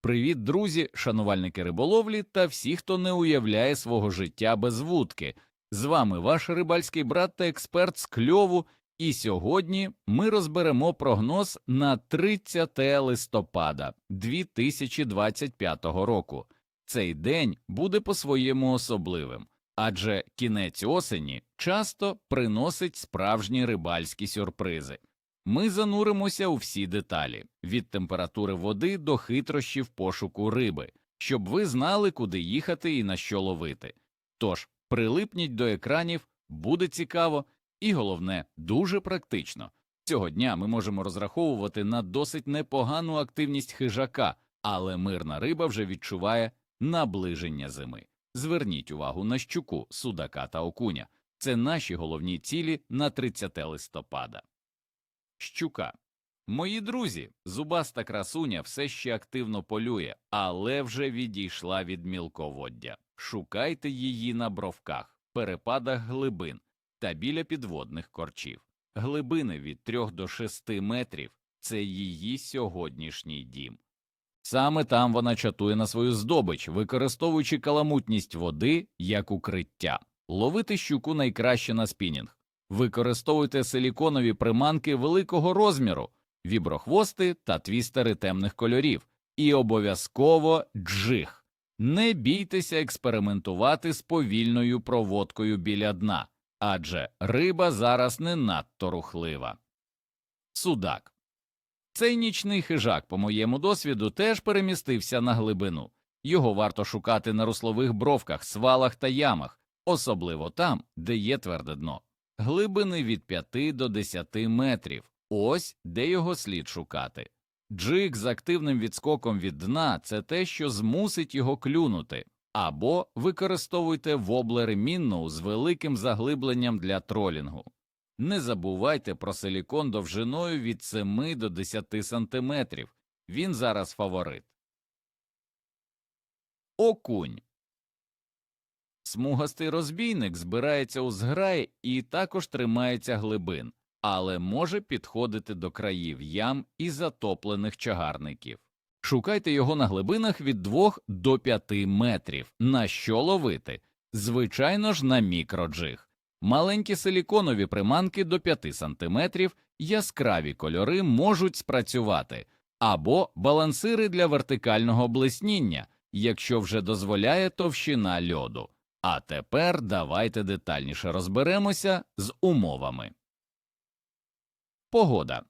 Привіт, друзі, шанувальники риболовлі та всі, хто не уявляє свого життя без вудки. З вами ваш рибальський брат та експерт з кльову, і сьогодні ми розберемо прогноз на 30 листопада 2025 року. Цей день буде по-своєму особливим, адже кінець осені часто приносить справжні рибальські сюрпризи. Ми зануримося у всі деталі від температури води до хитрощів пошуку риби, щоб ви знали, куди їхати і на що ловити. Тож прилипніть до екранів, буде цікаво і головне, дуже практично. Цього дня ми можемо розраховувати на досить непогану активність хижака, але мирна риба вже відчуває наближення зими. Зверніть увагу на щуку, судака та окуня. Це наші головні цілі на 30 листопада. Щука. Мої друзі, зубаста красуня все ще активно полює, але вже відійшла від мілководдя. Шукайте її на бровках, перепадах глибин та біля підводних корчів. Глибини від 3 до 6 метрів це її сьогоднішній дім. Саме там вона чатує на свою здобич, використовуючи каламутність води як укриття. Ловити щуку найкраще на спінінг. Використовуйте силіконові приманки великого розміру, віброхвости та твістери темних кольорів, і обов'язково джиг. Не бійтеся експериментувати з повільною проводкою біля дна, адже риба зараз не надто рухлива. Судак. Цей нічний хижак, по моєму досвіду, теж перемістився на глибину. Його варто шукати на руслових бровках, свалах та ямах, особливо там, де є тверде дно глибини від 5 до 10 метрів. Ось де його слід шукати. Джиг з активним відскоком від дна це те, що змусить його клюнути, або використовуйте воблери мінноу з великим заглибленням для тролінгу. Не забувайте про силікон довжиною від 7 до 10 сантиметрів. Він зараз фаворит. Окунь. Смугастий розбійник збирається у зграї і також тримається глибин, але може підходити до країв ям і затоплених чагарників. Шукайте його на глибинах від 2 до 5 метрів. На що ловити? Звичайно ж, на мікроджиг. Маленькі силіконові приманки до 5 сантиметрів, яскраві кольори можуть спрацювати, або балансири для вертикального блисніння, якщо вже дозволяє товщина льоду. А тепер давайте детальніше розберемося з умовами. Погода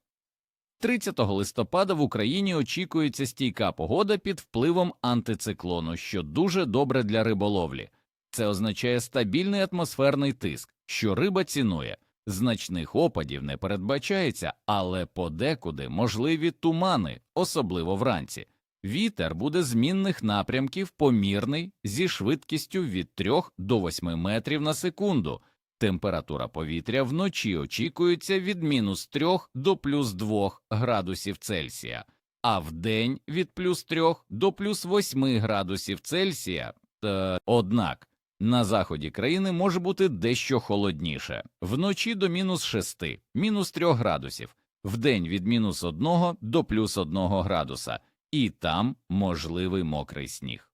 30 листопада в Україні очікується стійка погода під впливом антициклону, що дуже добре для риболовлі. Це означає стабільний атмосферний тиск, що риба цінує. Значних опадів не передбачається, але подекуди можливі тумани, особливо вранці. Вітер буде змінних напрямків помірний зі швидкістю від 3 до 8 метрів на секунду. Температура повітря вночі очікується від мінус 3 до плюс 2 градусів Цельсія, а вдень від плюс 3 до плюс 8 градусів Цельсія. Та, однак на заході країни може бути дещо холодніше вночі до мінус 6, мінус 3 градусів, вдень від мінус 1 до плюс 1 градуса і там можливий мокрий сніг.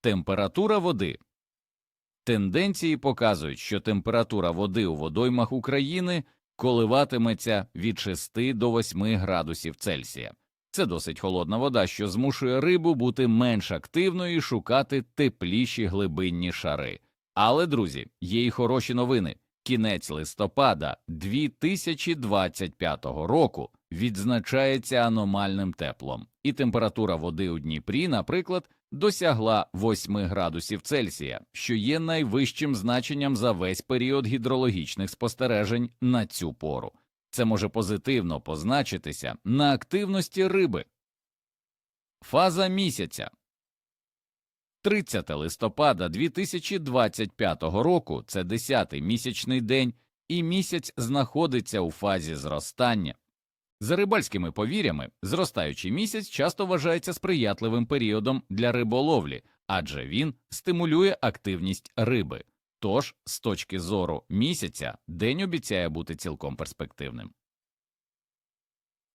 Температура води тенденції показують, що температура води у водоймах України коливатиметься від 6 до 8 градусів Цельсія. Це досить холодна вода, що змушує рибу бути менш активною і шукати тепліші глибинні шари. Але, друзі, є й хороші новини. Кінець листопада 2025 року відзначається аномальним теплом, і температура води у Дніпрі, наприклад, досягла 8 градусів Цельсія, що є найвищим значенням за весь період гідрологічних спостережень на цю пору. Це може позитивно позначитися на активності риби. Фаза місяця 30 листопада 2025 року це 10-й місячний день, і місяць знаходиться у фазі зростання. За рибальськими повір'ями, зростаючий місяць часто вважається сприятливим періодом для риболовлі, адже він стимулює активність риби. Тож, з точки зору місяця, день обіцяє бути цілком перспективним.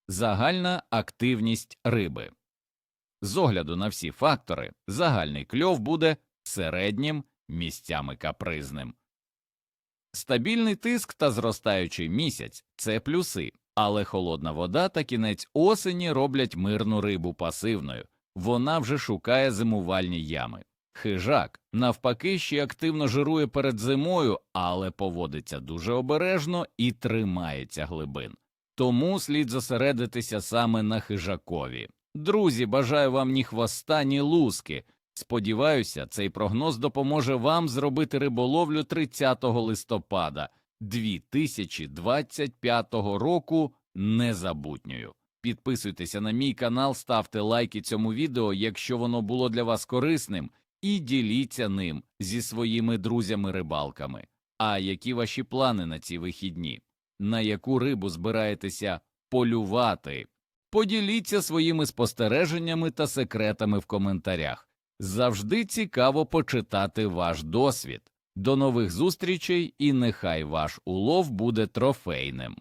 Загальна активність риби З огляду на всі фактори, загальний кльов буде середнім, місцями капризним. Стабільний тиск та зростаючий місяць це плюси, але холодна вода та кінець осені роблять мирну рибу пасивною, вона вже шукає зимувальні ями. Хижак, навпаки, ще активно жирує перед зимою, але поводиться дуже обережно і тримається глибин. Тому слід зосередитися саме на хижакові. Друзі, бажаю вам ні хвоста, ні луски. Сподіваюся, цей прогноз допоможе вам зробити риболовлю 30 листопада 2025 року незабутньою. Підписуйтеся на мій канал, ставте лайки цьому відео, якщо воно було для вас корисним, і діліться ним зі своїми друзями-рибалками. А які ваші плани на ці вихідні? На яку рибу збираєтеся полювати? Поділіться своїми спостереженнями та секретами в коментарях. Завжди цікаво почитати ваш досвід. До нових зустрічей і нехай ваш улов буде трофейним.